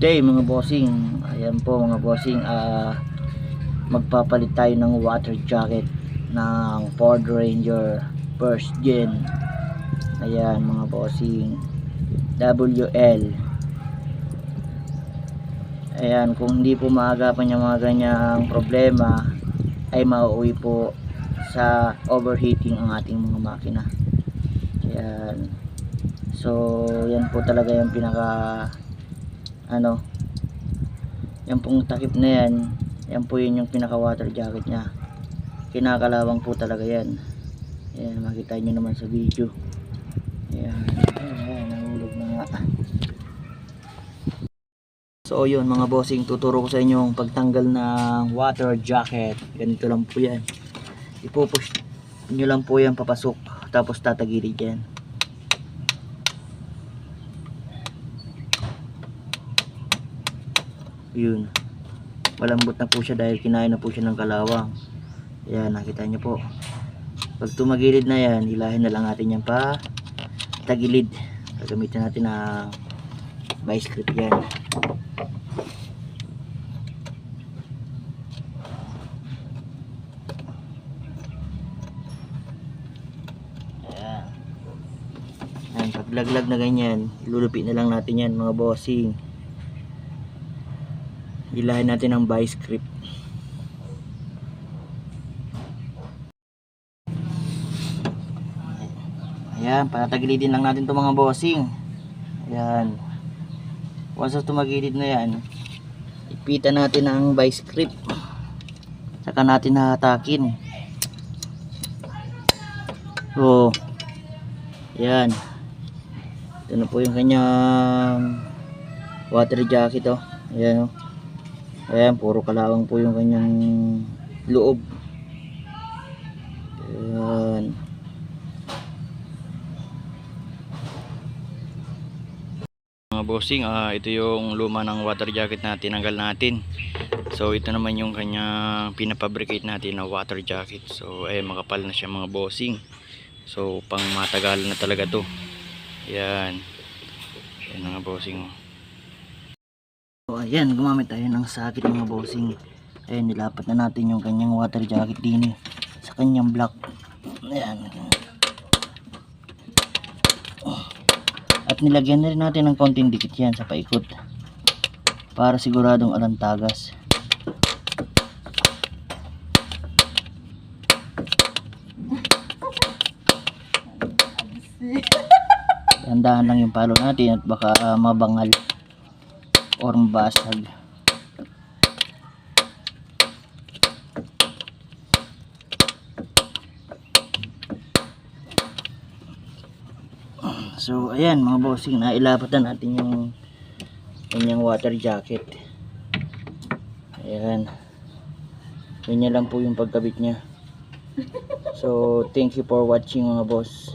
day mga bossing. Ayan po mga bossing. ah magpapalit tayo ng water jacket ng Ford Ranger first gen. Ayan mga bossing. WL. Ayan, kung hindi po maagapan yung mga ganyang problema, ay mauwi po sa overheating ang ating mga makina. Ayan. So, yan po talaga yung pinaka ano? Yan pong takip na yan yan po yun yung pinaka water jacket nya kinakalawang po talaga yan. Ayan makita nyo naman sa video. Ayan. Ayan nahulog na nga. So yun mga bossing tuturo ko sa inyo yung pagtanggal ng water jacket. Ganito lang po yan. Ipupush nyo lang po yan papasok tapos tatagilid yan yun. Malambot na po siya dahil kinain na po siya ng kalawang. Yan nakita nyo po. Pag tumagilid na yan hilahin na lang natin yan pa tagilid. Gagamitin natin ng vice grip yan. Ayan. Paglaglag na ganyan ilulupit na lang natin yan mga bossing hilahin natin ang vice grip ayan patagilidin lang natin to mga bossing. Ayan. Once na tumagilid na yan ipitan natin ang vice grip saka natin hahatakin. So ayan. Ito na po yung kanyang water jacket oh. Ayan oh Ayan, puro kalawang po yung kanyang loob. Ayan. Mga bossing, ah, ito yung luma ng water jacket na tinanggal natin. So, ito naman yung kanyang pinapabricate natin na water jacket. So, eh makapal na siya mga bossing. So, pang matagal na talaga to. Ayan. Ayan mga bossing. oh. So ayan, gumamit tayo ng sakit mga bossing. Ayan, nilapat na natin yung kanyang water jacket din eh, sa kanyang block. Ayan. At nilagyan na rin natin ng konting dikit yan sa paikot. Para siguradong alantagas. Dahan-dahan lang yung palo natin at baka ah, mabangal or mabasag. So, ayan mga bossing, nailapatan natin yung kanyang water jacket. Ayan. Ganyan lang po yung pagkabit niya. So, thank you for watching mga boss.